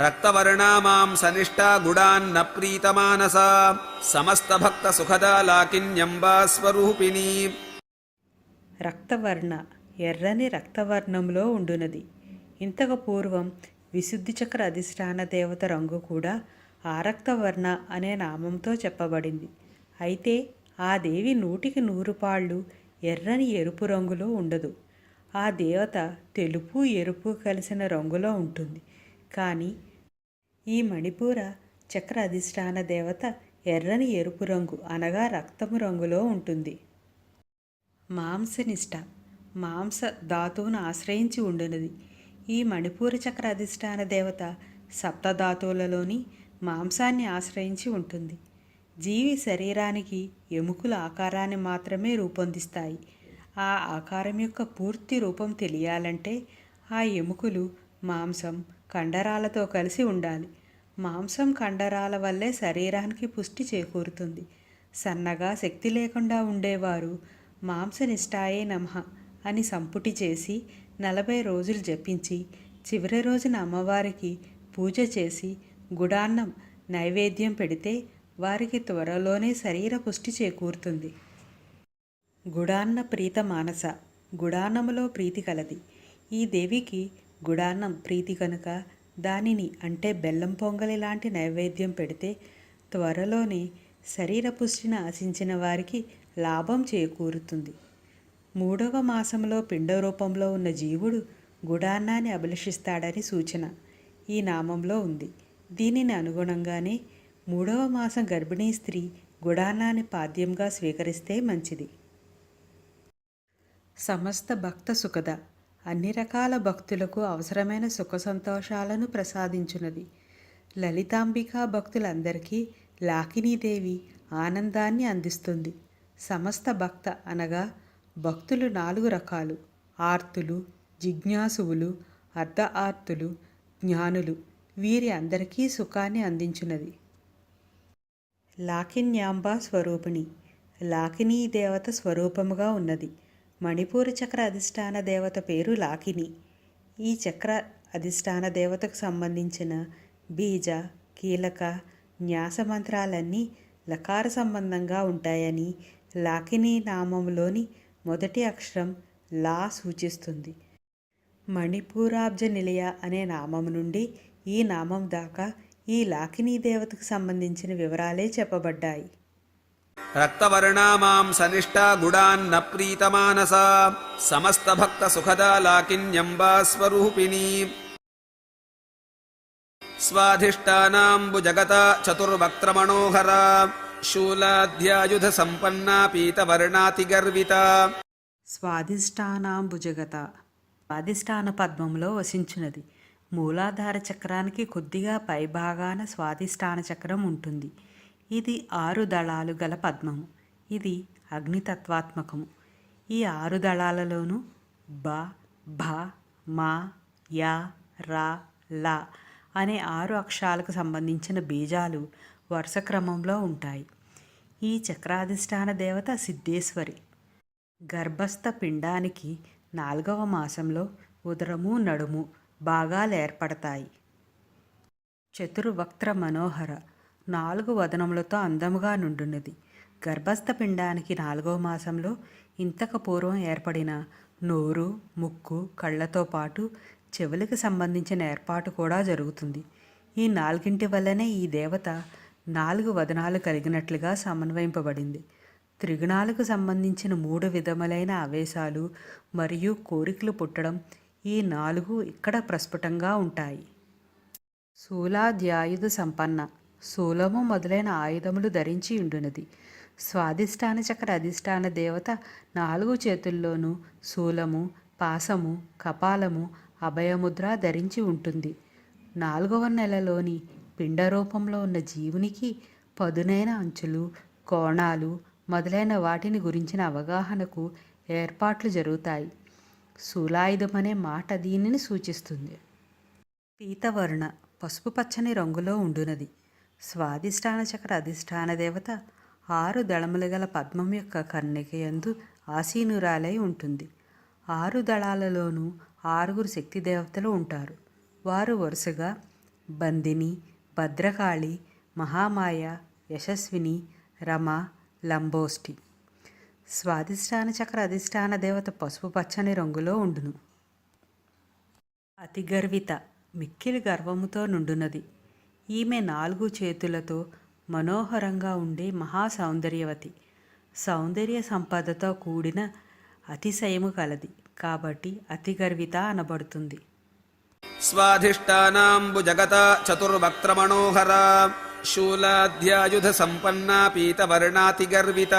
రక్తవర్ణా మాం సనిష్టా గుడాన్న ప్రీతమానసా సమస్తభక్త సుఖదా లాకిన్యంబా స్వరూపిణీ రక్తవర్ణ ఎర్రని రక్తవర్ణంలో ఉండునది. ఇంతకు పూర్వం విశుద్ధి చక్ర అధిష్టాన దేవత రంగు కూడా ఆరక్తవర్ణ అనే నామంతో చెప్పబడింది. అయితే ఆ దేవి నూటికి నూరు పాళ్ళు ఎర్రని ఎరుపు రంగులో ఉండదు. ఆ దేవత తెలుపు ఎరుపు కలిసిన రంగులో ఉంటుంది. కానీ ఈ మణిపూర చక్ర అధిష్టాన దేవత ఎర్రని ఎరుపు రంగు అనగా రక్తము రంగులో ఉంటుంది. మాంసనిష్ట మాంస ధాతువును ఆశ్రయించి ఉండునది. ఈ మణిపూర చక్ర అధిష్టాన దేవత సప్తధాతువులలోని మాంసాన్ని ఆశ్రయించి ఉంటుంది. జీవి శరీరానికి ఎముకల ఆకారాన్ని మాత్రమే రూపొందిస్తాయి. ఆ ఆకారం యొక్క పూర్తి రూపం తెలియాలంటే ఆ ఎముకలు మాంసం కండరాలతో కలిసి ఉండాలి. మాంసం కండరాల వల్లే శరీరానికి పుష్టి చేకూరుతుంది. సన్నగా శక్తి లేకుండా ఉండేవారు. మాంసనిష్టాయే నమః అని సంపుటి చేసి నలభై రోజులు జపించి చివరి రోజున అమ్మవారికి పూజ చేసి గుడాన్నం నైవేద్యం పెడితే వారికి త్వరలోనే శరీర పుష్టి చేకూరుతుంది. గుడాన్న ప్రీత మానస గుడాన్నములో ప్రీతి కలది. ఈ దేవికి గుడాన్నం ప్రీతి కనుక దానిని అంటే బెల్లం పొంగలి లాంటి నైవేద్యం పెడితే త్వరలోనే శరీర పుష్టిని ఆశించిన వారికి లాభం చేకూరుతుంది. మూడవ మాసంలో పిండ రూపంలో ఉన్న జీవుడు గుడాన్నాన్ని అభిలషిస్తాడని సూచన ఈ నామంలో ఉంది. దీనిని అనుగుణంగానే మూడవ మాసం గర్భిణీ స్త్రీ గుడాన్నాన్ని పాద్యంగా స్వీకరిస్తే మంచిది. సమస్త భక్త సుఖద అన్ని రకాల భక్తులకు అవసరమైన సుఖ సంతోషాలను ప్రసాదించున్నది లలితాంబికా భక్తులందరికీ లాకినీదేవి ఆనందాన్ని అందిస్తుంది. సమస్త భక్త అనగా భక్తులు నాలుగు రకాలు. ఆర్తులు జిజ్ఞాసువులు అర్ధ ఆర్తులు జ్ఞానులు. వీరి అందరికీ సుఖాన్ని అందించున్నది లాకిన్యాంబ స్వరూపిణి. లాకినీ దేవత స్వరూపముగా ఉన్నది. మణిపూర్ చక్ర అధిష్టాన దేవత పేరు లాకిని. ఈ చక్ర అధిష్టాన దేవతకు సంబంధించిన బీజ కీలక న్యాస మంత్రాలన్నీ లకార సంబంధంగా ఉంటాయని లాకిని నామంలోని మొదటి అక్షరం లా సూచిస్తుంది. మణిపూరాబ్జ నిలయ అనే నామం నుండి ఈ నామం దాకా ఈ లాకినీ దేవతకు సంబంధించిన వివరాలే చెప్పబడ్డాయి. రక్తవర్ణా మాం సనిష్టా గుడాన్న ప్రీతమానసా సమస్తభక్త సుఖదా లాకిన్యంబా స్వరూపిణీ స్వాధిష్టానాంబుజగత చతుర్వక్త్రమణోహరా శూలాధ్యాయుధ సంపన్నా పీతవర్ణాతిగర్విత స్వాధిష్టానాంబుజగత స్వాధిష్టాన పద్మంలో వసించున్నది మూలాధార చక్రానికి కొద్దిగా పైభాగాన స్వాధిష్టాన చక్రం ఉంటుంది. ఇది ఆరు దళాలు గల పద్మము. ఇది అగ్నితత్వాత్మకము. ఈ ఆరు దళాలలోనూ బ భ మా యా రా లా అనే ఆరు అక్షరాలకు సంబంధించిన బీజాలు వరుస క్రమంలో ఉంటాయి. ఈ చక్రాధిష్టాన దేవత సిద్ధేశ్వరి గర్భస్థ పిండానికి నాలుగవ మాసంలో ఉదరము నడుము భాగాలు ఏర్పడతాయి. చతుర్వక్త్ర మనోహర నాలుగు వదనములతో అందముగా నుండున్నది. గర్భస్థ పిండానికి నాలుగవ మాసంలో ఇంతకు పూర్వం ఏర్పడిన నోరు ముక్కు కళ్ళతో పాటు చెవులకు సంబంధించిన ఏర్పాటు కూడా జరుగుతుంది. ఈ నాలుగింటి వల్లనే ఈ దేవత నాలుగు వదనాలు కలిగినట్లుగా సమన్వయింపబడింది. త్రిగుణాలకు సంబంధించిన మూడు విధములైన ఆవేశాలు మరియు కోరికలు పుట్టడం ఈ నాలుగు ఇక్కడ ప్రస్ఫుటంగా ఉంటాయి. శూలాధ్యాయుధ సంపన్న శూలము మొదలైన ఆయుధములు ధరించి ఉండునది. స్వాధిష్టాన చక్ర అధిష్టాన దేవత నాలుగు చేతుల్లోనూ శూలము పాసము కపాలము అభయముద్ర ధరించి ఉంటుంది. నాలుగవ నెలలోని పిండ రూపంలో ఉన్న జీవునికి పదునైన అంచులు కోణాలు మొదలైన వాటిని గురించిన అవగాహనకు ఏర్పాట్లు జరుగుతాయి. శూలాయుధం అనే మాట దీనిని సూచిస్తుంది. పీతవర్ణ పసుపు పచ్చని రంగులో ఉండునది. స్వాధిష్టాన చక్ర అధిష్టాన దేవత ఆరు దళములు గల పద్మం యొక్క కర్ణికయందు ఆసీనురాలై ఉంటుంది. ఆరు దళాలలోనూ ఆరుగురు శక్తి దేవతలు ఉంటారు. వారు వరుసగా బందిని భద్రకాళి మహామాయ యశస్విని రమ లంబోష్టి స్వాధిష్టాన చక్ర అధిష్టాన దేవత పసుపు పచ్చని రంగులో ఉండును. అతి గర్విత మిక్కిలి గర్వముతో నుండునది. ఈమె నాలుగు చేతులతో మనోహరంగా ఉండే మహా సౌందర్యవతి సౌందర్య సంపదతో కూడిన అతిశయము కలది. కాబట్టి అతి గర్విత అనబడుతుంది. స్వాధిష్టానాంబు జగత చతుర్వక్త్రమనోహర శూలాధ్యాయుధ సంపన్నా పీతవర్ణాతి గర్విత